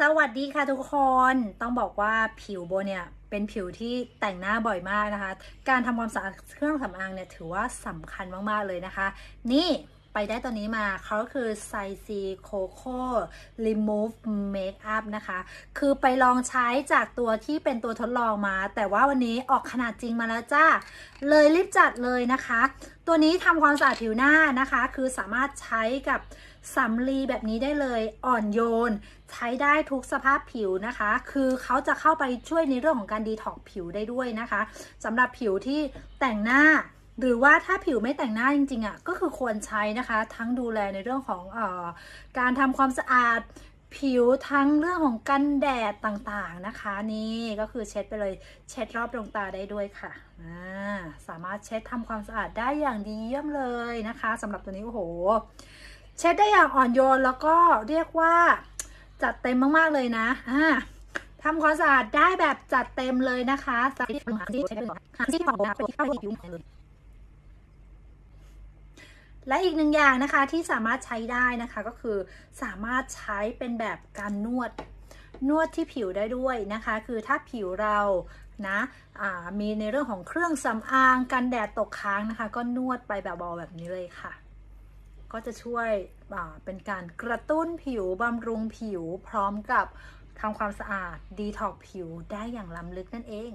สวัสดีค่ะทุกคน ต้องบอกว่าผิวโบเนี่ยเป็นผิวที่แต่งหน้าบ่อยมากนะคะ การทำความสะอาดเครื่องสำอางเนี่ยถือว่าสำคัญมากๆเลยนะคะ นี่ ไปได้ตัวนี้มาเขาก็คือไซซีโคโค่ remove makeup นะคะ คือไปลองใช้จากตัวที่เป็นตัวทดลองมา แต่ว่าวันนี้ออกขนาดจริงมาแล้วจ้า เลยรีบจัดเลยนะคะ ตัวนี้ทำความสะอาดผิวหน้านะคะ คือสามารถใช้กับสำลีแบบนี้ได้เลยอ่อนโยน ใช้ได้ทุกสภาพผิวนะคะ คือเขาจะเข้าไปช่วยในเรื่องของการดีท็อกผิวได้ด้วยนะคะสำหรับผิวที่แต่งหน้า หรือว่าถ้าผิวไม่แต่งหน้าจริงๆอะก็คือควรใช้นะคะ ทั้งดูแลในเรื่องของเออการทำความสะอาดผิวทั้งเรื่องของกันแดดต่างๆนะคะ นี่ก็คือเช็ดไปเลยเช็ดรอบดวงตาได้ด้วยค่ะสามารถเช็ดทำความสะอาดได้อย่างดีเยี่ยมเลยนะคะสำหรับตัวนี้โอ้โห เช็ดได้อย่างอ่อนโยนแล้วก็เรียกว่าจัดเต็มมากๆเลยนะอ่าทำความสะอาดได้แบบจัดเต็มเลยนะคะสที่หาที่เช็ดเลยหาที่ของนะเป็นที่เข้าที่ผิวเลย และอีกหนึ่งอย่างนะคะที่สามารถใช้ได้นะคะก็คือสามารถใช้เป็นแบบการนวดนวดที่ผิวได้ด้วยนะคะ คือถ้าผิวเรานะมีในเรื่องของเครื่องสำอางกันแดดตกค้างนะคะ ก็นวดไปแบบเบาแบบนี้เลยค่ะ ก็จะช่วยเป็นการกระตุ้นผิวบำรุงผิวพร้อมกับทำความสะอาดดีท็อกผิวได้อย่างล้ำลึกนั่นเอง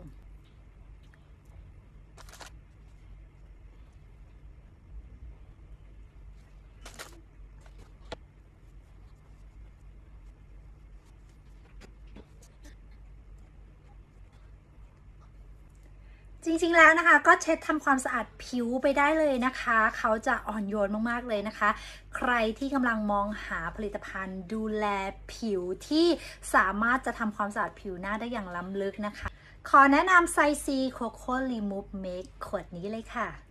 จริงๆ แล้วนะคะก็เช็ดทำความสะอาดผิวไปได้เลยนะคะ เขาจะอ่อนโยนมากๆเลยนะคะ ใครที่กำลังมองหาผลิตภัณฑ์ ดูแลผิวที่สามารถจะทำความสะอาดผิวหน้าได้อย่างล้ำลึกนะคะ ขอแนะนำไซซีโคโค่รีมูฟเมคขวดนี้เลยค่ะ